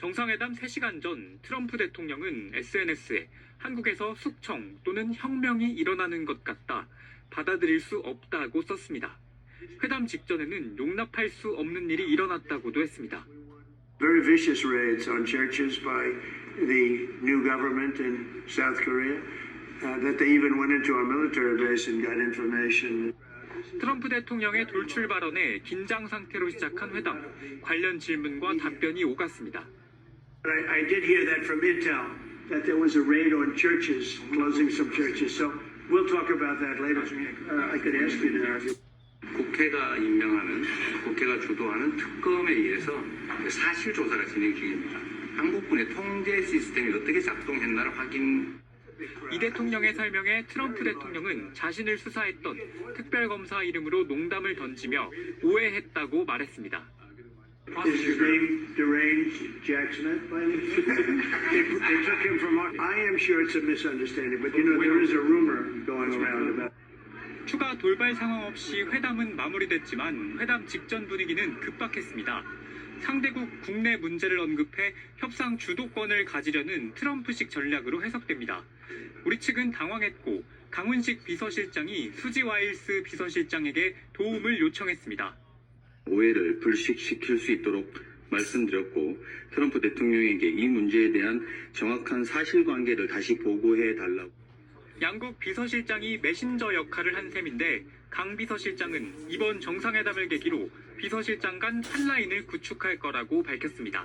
정상회담 3시간 전 트럼프 대통령은 SNS에 한국에서 숙청 또는 혁명이 일어나는 것 같다. 받아들일 수 없다고 썼습니다. 회담 직전에는 용납할 수 없는 일이 일어났다고도 했습니다. Very vicious raids on churches by the new government in South Korea. Uh, that they even went into our military base and got information. 트럼프 대통령의 돌출 발언에 긴장 상태로 시작한 회담. 관련 질문과 답변이 오갔습니다. I, I did hear that from Intel that there was a raid on churches, closing some churches. So we'll talk about that later. Uh, I could ask you to. 국회가 임명하는 국회가 주도하는 특검에 의해서 사실 조사가 진행 중입니다. 한국군의 통제 시스템이 어떻게 작동했나를 확인. 이 대통령의 설명에 트럼프 대통령은 자신을 수사했던 특별검사 이름으로 농담을 던지며 오해했다고 말했습니다. Is his name deranged Jack Smith? by any chance? they, they took him from. our- I am sure it's a misunderstanding, but you know there is a rumor going around about. 추가 돌발 상황 없이 회담은 마무리됐지만 회담 직전 분위기는 급박했습니다. 상대국 국내 문제를 언급해 협상 주도권을 가지려는 트럼프식 전략으로 해석됩니다. 우리 측은 당황했고 강훈식 비서실장이 수지 와일스 비서실장에게 도움을 요청했습니다. 오해를 불식시킬 수 있도록 말씀드렸고 트럼프 대통령에게 이 문제에 대한 정확한 사실관계를 다시 보고해 달라고. 양국 비서실장이 메신저 역할을 한 셈인데 강 비서실장은 이번 정상회담을 계기로 비서실장 간 한 라인을 구축할 거라고 밝혔습니다.